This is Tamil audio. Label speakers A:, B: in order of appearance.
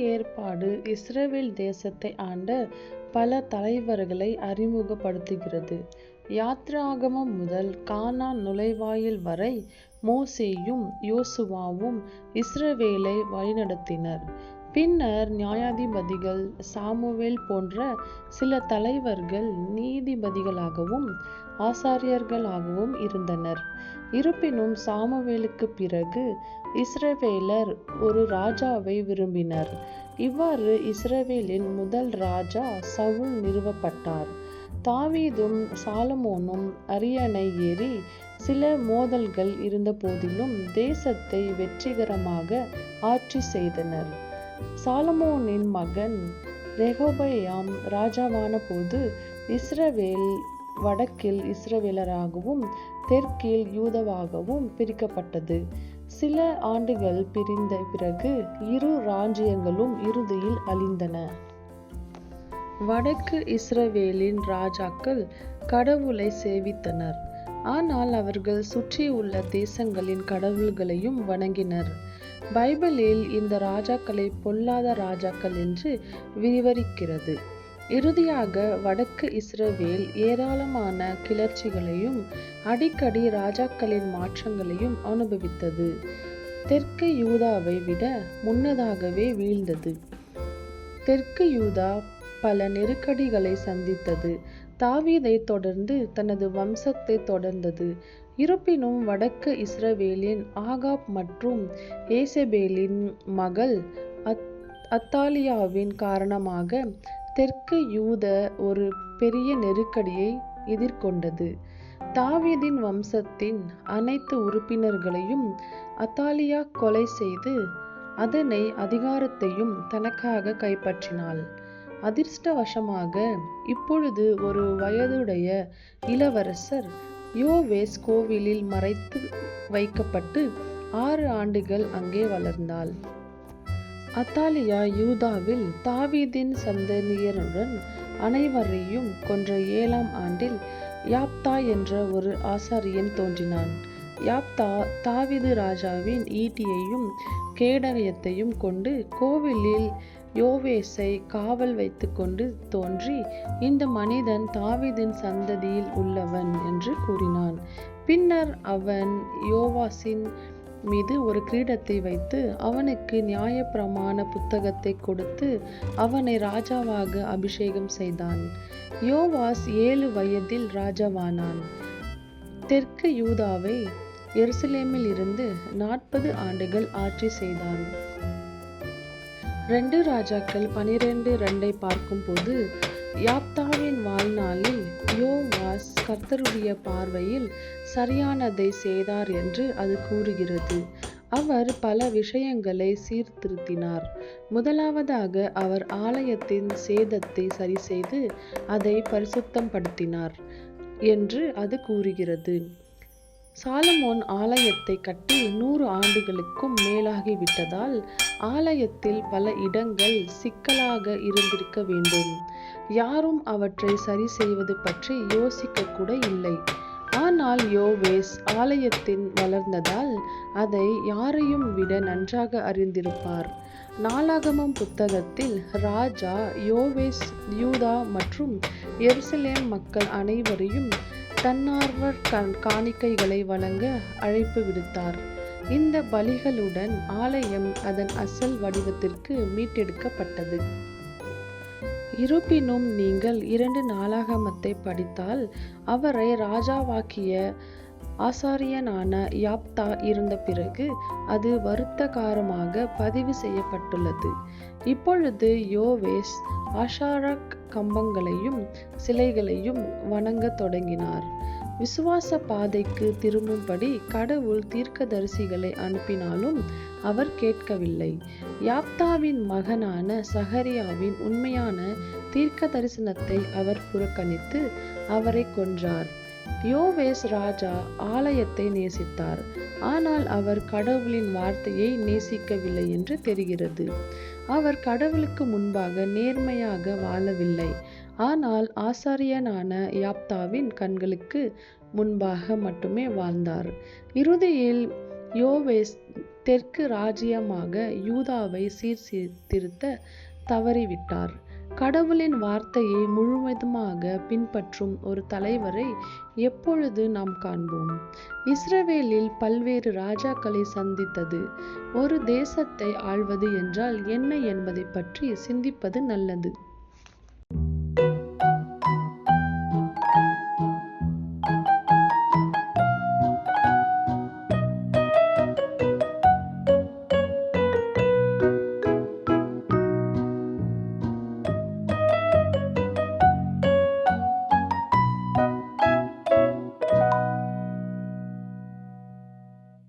A: ஏற்பாடு இஸ்ரவேல் தேசத்தை ஆண்ட பல தலைவர்களை அறிமுகப்படுத்துகிறது. யாத்ராகமம் முதல் கானா நுழைவாயில் வரை மோசேயும் யோசுவாவும் இஸ்ரவேலை வழிநடத்தினர். பின்னர் நியாயாதிபதிகள் சாமுவேல் போன்ற சில தலைவர்கள் நீதிபதிகளாகவும் ஆசாரியர்களாகவும் இருந்தனர். இருப்பினும் சாமுவேலுக்குப் பிறகு இஸ்ரவேலர் ஒரு ராஜாவை விரும்பினர். இவ்வாறு இஸ்ரவேலின் முதல் ராஜா சவுல் நிறுவப்பட்டார். தாவீதும் சாலமோனும் அரியணை ஏறி சில மோதல்கள் இருந்தபோதிலும் தேசத்தை வெற்றிகரமாக ஆட்சி செய்தனர். சாலமோனின் மகன் ராஜாவான போது இஸ்ரவேல் வடக்கில் இஸ்ரவேலராகவும் தெற்கில் யூதவாகவும் பிரிக்கப்பட்டது. சில ஆண்டுகள் பிரிந்த பிறகு இரு ராஜ்யங்களும் இறுதியில் அழிந்தன. வடக்கு இஸ்ரவேலின் ராஜாக்கள் கடவுளை சேவித்தனர். ஆனால் அவர்கள் சுற்றியுள்ள தேசங்களின் கடவுள்களையும் வணங்கினர். பைபிளில் இந்த ராஜாக்களை பொல்லாத ராஜாக்கள் என்று விவரிக்கிறது. இறுதியாக வடக்கு இஸ்ரவேல் ஏராளமான கிளர்ச்சிகளையும் அடிக்கடி ராஜாக்களின் மாற்றங்களையும் அனுபவித்தது. தெற்கு யூதாவை விட முன்னதாகவே வீழ்ந்தது. தெற்கு யூதா பல நெருக்கடிகளை சந்தித்தது. தாவீதை தொடர்ந்து தனது வம்சத்தை தொடர்ந்தது. இருப்பினும் வடக்கு இஸ்ரவேலின் ஆகாப் மற்றும் ஏசபேலின் மகள் அத்தாலியாவின் காரணமாக தெற்கு யூத ஒரு பெரிய நெருக்கடியை எதிர்கொண்டது. தாவீதின் வம்சத்தின் அனைத்து உறுப்பினர்களையும் அத்தாலியா கொலை செய்து அதனை அதிகாரத்தையும் தனக்காக கைப்பற்றினாள். அதிர்ஷ்டவசமாக இப்பொழுது ஒரு வயதுடைய இளவரசர் யோவேஸ் கோவிலில் மறைத்து வைக்கப்பட்டு ஆறு ஆண்டுகள் அங்கே வளர்ந்தாள். அத்தாலியா யூதாவில் தாவீதின் சந்ததியினருடன் அனைவரையும் கொன்ற ஏழாம் ஆண்டில் யாப்தா என்ற ஒரு ஆசாரியன் தோன்றினான். யாப்தா தாவீது ராஜாவின் ஈட்டியையும் கேடயத்தையும் கொண்டு கோவிலில் யோவேஸை காவல் வைத்துக்கொண்டு தோன்றி இந்த மனிதன் தாவிதின் சந்ததியில் உள்ளவன் என்று கூறினான். பின்னர் அவன் யோவாசின் மீது ஒரு கிரீடத்தை வைத்து அவனுக்கு நியாயப்பிரமாண புத்தகத்தைக் கொடுத்து அவனை ராஜாவாக அபிஷேகம் செய்தான். யோவாஸ் ஏழு வயதில் ராஜாவானான். தெற்கு யூதாவை எருசலேமில் இருந்து நாற்பது ஆண்டுகள் ஆட்சி செய்தான். ரெண்டு ராஜாக்கள் பன்னிரண்டு இரண்டைப் பார்க்கும்போது யாப்தாவின் வாழ்நாளில் யோவாஸ் கர்த்தருடைய பார்வையில் சரியானதை செய்தார் என்று அது கூறுகிறது. அவர் பல விஷயங்களை சீர்திருத்தினார். முதலாவதாக அவர் ஆலயத்தின் சேதத்தை சரிசெய்து அதை பரிசுத்தப்படுத்தினார் என்று அது கூறுகிறது. சாலமோன் ஆலயத்தை கட்டி நூறு ஆண்டுகளுக்கும் மேலாகிவிட்டதால் ஆலயத்தில் பல இடங்கள் சிக்கலாக இருந்திருக்க வேண்டும். யாரும் அவற்றை சரி செய்வது பற்றி யோசிக்கக்கூட இல்லை. ஆனால் யோவேஸ் ஆலயத்தில் வளர்ந்ததால் அதை யாரையும் விட நன்றாக அறிந்திருப்பார். நாளாகமம் புத்தகத்தில் ராஜா யோவேஸ் யூதா மற்றும் எருசலேம் மக்கள் அனைவரையும் தன்னார்வ காணிக்கைகளை வழங்க அழைப்பு விடுத்தார். இந்த பலிகளுடன் ஆலயம் அதன் அசல் வடிவத்திற்கு மீட்டெடுக்கப்பட்டது. இருப்பினும் நீங்கள் இரண்டு நாளாகமத்தை படித்தால் அவரை ராஜாவாக்கிய ஆசாரியனான யாப்தா இருந்த பிறகு அது வருத்தகாரமாக பதிவு செய்யப்பட்டுள்ளது. இப்பொழுது யோவேஸ் ஆஷேரா கம்பங்களையும் சிலைகளையும் வணங்கத் தொடங்கினார். விசுவாச பாதைக்கு திரும்பும்படி கடவுள் தீர்க்கதரிசிகளை அனுப்பினாலும் அவர் கேட்கவில்லை. யாப்தாவின் மகனான சஹரியாவின் உண்மையான தீர்க்க தரிசனத்தை அவர் புறக்கணித்து அவரை கொன்றார். யோவேஸ் ராஜா ஆலயத்தை நேசித்தார். ஆனால் அவர் கடவுளின் வார்த்தையை நேசிக்கவில்லை என்று தெரிகிறது. அவர் கடவுளுக்கு முன்பாக நேர்மையாக வாழவில்லை. ஆனால் ஆசாரியனான யாப்தாவின் கண்களுக்கு முன்பாக மட்டுமே வாழ்ந்தார். இறுதியில் யோவேஸ் தெற்கு ராஜ்யமாக யூதாவை சீர்திருத்த தவறிவிட்டார். கடவுளின் வார்த்தையை முழுவதுமாக பின்பற்றும் ஒரு தலைவரை எப்பொழுது நாம் காண்போம்? இஸ்ரவேலில் பல்வேறு ராஜாக்களை சந்தித்தது. ஒரு தேசத்தை ஆள்வது என்றால் என்ன என்பதைப் பற்றி சிந்திப்பது நல்லது.